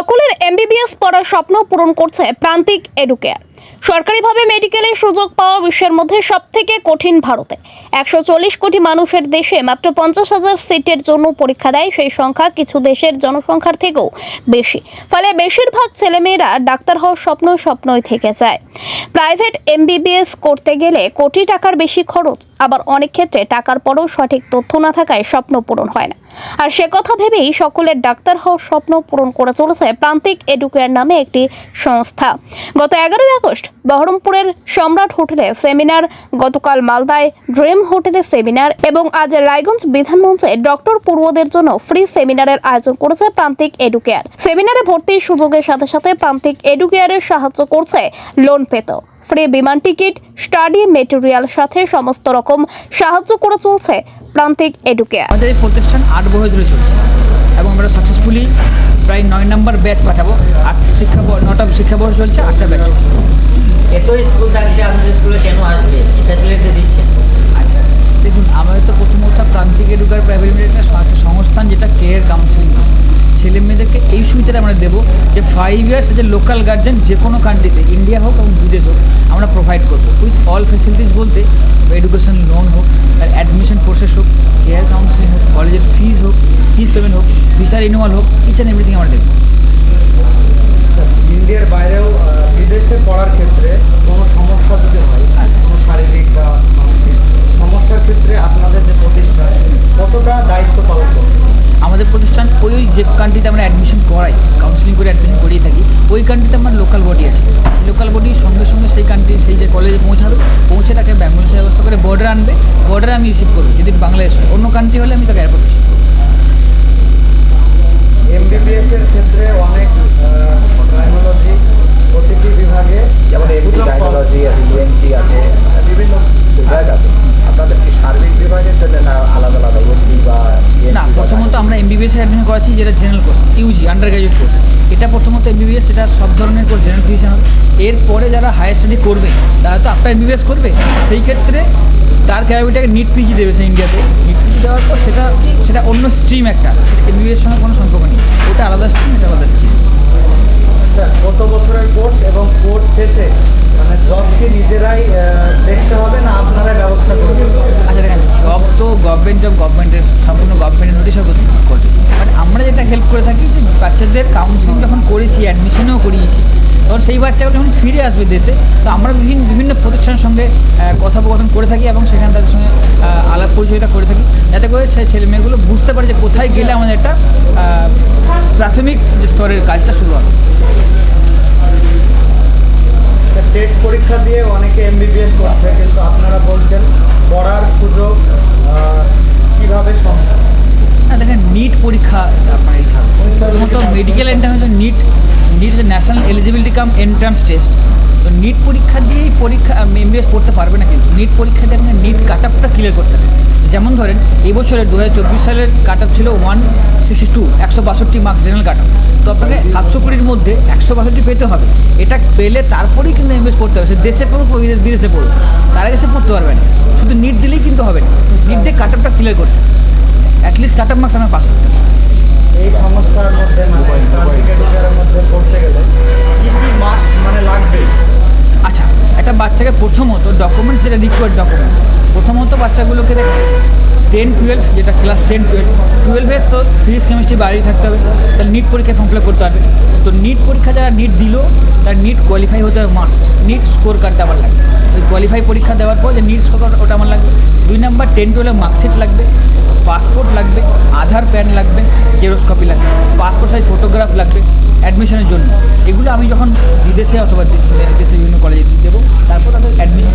সকলের এমবিবিএস পড়ার স্বপ্ন পূরণ করছে প্রান্তিক এডুকেয়ার। সরকারিভাবে মেডিকেলের সুযোগ পাওয়া বিশ্বের মধ্যে সবথেকে কঠিন ভারতে। একশো চল্লিশ কোটি মানুষের দেশে মাত্র পঞ্চাশ হাজার সিটের জন্য পরীক্ষা দেয়, সেই সংখ্যা কিছু দেশের জনসংখ্যার থেকেও বেশি। ফলে বেশিরভাগ ছেলেমেয়েরা ডাক্তার হওয়ার স্বপ্ন স্বপ্নই থেকে যায়। প্রাইভেট এমবিবিএস করতে গেলে কোটি টাকার বেশি খরচ, আবার অনেক ক্ষেত্রে টাকার পরেও সঠিক তথ্য না থাকায় স্বপ্ন পূরণ হয় না। আর সে কথা ভেবেই সকলের ডাক্তার হওয়ার স্বপ্ন পূরণ করে চলেছে প্রান্তিক এডুকেয়ার নামে একটি সংস্থা। গত এগারোই আগস্ট বহরমপুরের সম্রাট হোটেলে সেমিনার, গতকাল মালদায় ড্রিম হোটেলে সেমিনার এবং আজ রায়গঞ্জ বিধানমঞ্চে ডক্টর পূর্বদের জন্য ফ্রি সেমিনারের আয়োজন করেছে প্রান্তিক এডুকেয়ার। সেমিনারে ভর্তির সুযোগের সাথে সাথে প্রান্তিক এডুকেয়ারের সাহায্য করছে লোন পেত। ফ্রি বিমান টিকিট, স্টাডি মেটেরিয়াল সাথে সমস্ত রকম সাহায্য করে চলছে প্রান্তিক এডুকেয়ার। আমাদের এই প্রতিষ্ঠান আট বছর ধরে চলছে এবং আমরা সাকসেসফুলি প্রায় নয় নম্বর ব্যাচ পাঠাবো। আট শিক্ষা নটা শিক্ষাবর্ষ চলছে আটটা ব্যাচ এত স্কুল থাকছে আমাদের স্কুলে কেন আসবে? ফ্যাসিলিটি দিচ্ছে আচ্ছা দেখুন আমাদের তো প্রথমত প্রান্তিক এডুকার প্রাইভেট লিমিটেড একটা সংস্থান যেটা কেয়ার কাউন্সিলিং ছেলে মেয়েদেরকে এই সুবিধাটা আমরা দেবো যে ফাইভ ইয়ার্স যে লোকাল গার্জেন যে কোনো কান্ট্রিতে ইন্ডিয়া হোক এবং বিদেশ হোক আমরা প্রোভাইড করব। উইথ অল ফেসিলিটিস বলতে এডুকেশন লোন হোক তার অ্যাডমিশন প্রসেস হোক কেয়ার কাউন্সিলিং হোক কলেজের ফিজ হোক ফিজ পেমেন্ট হোক ভিসা রিনিউয়াল হোক ইচ অ্যান্ড এভরিথিং আমরা দেবো ইন্ডিয়ার বাইরেও বিদেশে পড়ার ক্ষেত্রে কোনো সমস্যা যদি হয় কোনো শারীরিক বা মানসিক সমস্যার ক্ষেত্রে আপনাদের যে প্রতিষ্ঠান কতটা দায়িত্ব পালন করে আমাদের প্রতিষ্ঠান ওই যে কান্ট্রিতে আমরা অ্যাডমিশন করাই কাউন্সিলিং করে অ্যাডমিশন করিয়ে থাকি ওই কান্ট্রিতে আমার লোকাল বডি আছে। লোকাল বডি সঙ্গে সঙ্গে সেই কান্ট্রি সেই যে কলেজে পৌঁছাবে পৌঁছে তাকে অ্যাম্বুলেন্সের ব্যবস্থা করে বর্ডার আনবে বর্ডারে আমি রিসিভ করব যদি বাংলাদেশ অন্য কান্ট্রি হলে আমি তাকে এয়ারপোর্ট রিসিভ করব এমবিবিএস এর ক্ষেত্রে অনেক গাইনোলজি প্রতিটি বিভাগে যেমন এমডি সুযোগ পাওয়া- গাইনোলজি আছে ইউএনটি আছে বিভিন্ন বিভাগ আছে আপনাদের কি সার্বিক বিভাগের জন্য না আলাদা আলাদা ওটি বা ENT না বা প্রথমত আমরা এমবিবিএস অ্যাডমিশন করাচ্ছি যেটা general course UG undergraduate course এটা প্রথমত এমবিবিএস সেটা সব ধরনের কোর্স জেনারেল ফিজিশিয়ান হবে এরপরে যারা হায়ার স্টাডি করবে, তারা তো আফটার এমবিবিএস করবে, সেই ক্ষেত্রে তার ক্যারিয়ারটাকে নিট পিজি দেবে সে ইন্ডিয়াতে নিট পিজি দেওয়ার পর সেটা সেটা অন্য স্ট্রিম একটা, সেটা এমবিবিএস সঙ্গে কোনো সম্পর্ক নেই। ওটা আলাদা স্ট্রিম এটা আলাদা স্ট্রিম স্যার কত বছরের কোর্স এবং কোর্স শেষে মানে জব কি নিজেরাই আহ, দেখতে হবে না আপনারাই ব্যবস্থা করবেন আচ্ছা দেখেন জব তো জব গভর্নমেন্টের সম্পূর্ণ গভর্নমেন্টের নোটিশ করে বাট আমরা যেটা হেল্প করে থাকি যে বাচ্চাদের কাউন্সিলিং যখন করেছি অ্যাডমিশনও করিয়েছি, তখন সেই বাচ্চাগুলো যখন ফিরে আসবে দেশে, তো আমরা বিভিন্ন বিভিন্ন প্রতিষ্ঠানের সঙ্গে কথোপকথন করে থাকি এবং সেখানে তাদের সঙ্গে আলাপ পরিচয়টা করে থাকি। যাতে করে সেই ছেলে মেয়েগুলো বুঝতে পারে যে কোথায় গেলে আমাদের একটা প্রাথমিক স্তরের কাজটা শুরু হবে। টেট পরীক্ষা দিয়ে অনেকে এমবিবিএস করছে, কিন্তু আপনারা বলছেন পড়ার সুযোগ দেখেন নিট পরীক্ষা আপনার medical entrance NEET NEET national eligibility cum entrance test তো নিট পরীক্ষা দিয়েই পরীক্ষা এমবিএস পড়তে পারবে না কিন্তু। নিট পরীক্ষা দিয়ে নিট কাট আপটা ক্লিয়ার করতে হবে যেমন ধরেন এই বছরে দু হাজার চব্বিশ সালের কাট আপ ছিল ওয়ান সিক্সটি টু একশো বাষট্টি মার্কস জেনারেল কাট আপ তো আপনাকে সাতশো কুড়ির মধ্যে একশো বাষট্টি পেতে হবে। এটা পেলে তারপরেই কিন্তু এমবিএস পড়তে হবে। সে দেশে পড়ুক বিদেশ- বিদেশে পড়ুক তার আগে সে পড়তে পারবে না। শুধু নিট দিলেই কিন্তু হবে না। নিট দিয়ে কাট আপটা ক্লিয়ার করতে হবে। At least cut up marks আমরা পাস করতে হবে। এই সংস্থার মধ্যে মানে প্রান্তিক এডুকেয়ারের মধ্যে পড়তে গেলে কি কি মাস্ক মানে লাগবে? আচ্ছা একটা বাচ্চাকে প্রথমত ডকুমেন্টস যেটা রিকোয়ার্ড ডকুমেন্টস প্রথমত বাচ্চাগুলোকে দেখ টেন টুয়েলভ যেটা ক্লাস টেন টুয়েলভ টুয়েলভের তো ফিজিক্স কেমিস্ট্রি বাইরেই থাকতে হবে, তাহলে নিট পরীক্ষায় ফর্ম ফিল করতে হবে। তো নিট পরীক্ষা যারা নিট দিল, তার নিট কোয়ালিফাই হতে হবে মাস্ট নিট স্কোর কার্ডটা আমার লাগবে। ওই কোয়ালিফাই পরীক্ষা দেওয়ার পর যে নিট স্কোর ওটা আমার লাগবে। দুই নাম্বার টেন টুয়েলভ মার্কশিট লাগবে পাসপোর্ট লাগবে, আধার প্যান লাগবে জেরক্স কপি লাগবে পাসপোর্ট সাইজ ফটোগ্রাফ লাগবে অ্যাডমিশনের জন্য। এগুলো আমি যখন বিদেশে অথবা দেশে বিভিন্ন কলেজে দেবো, তারপর তাদের অ্যাডমিশন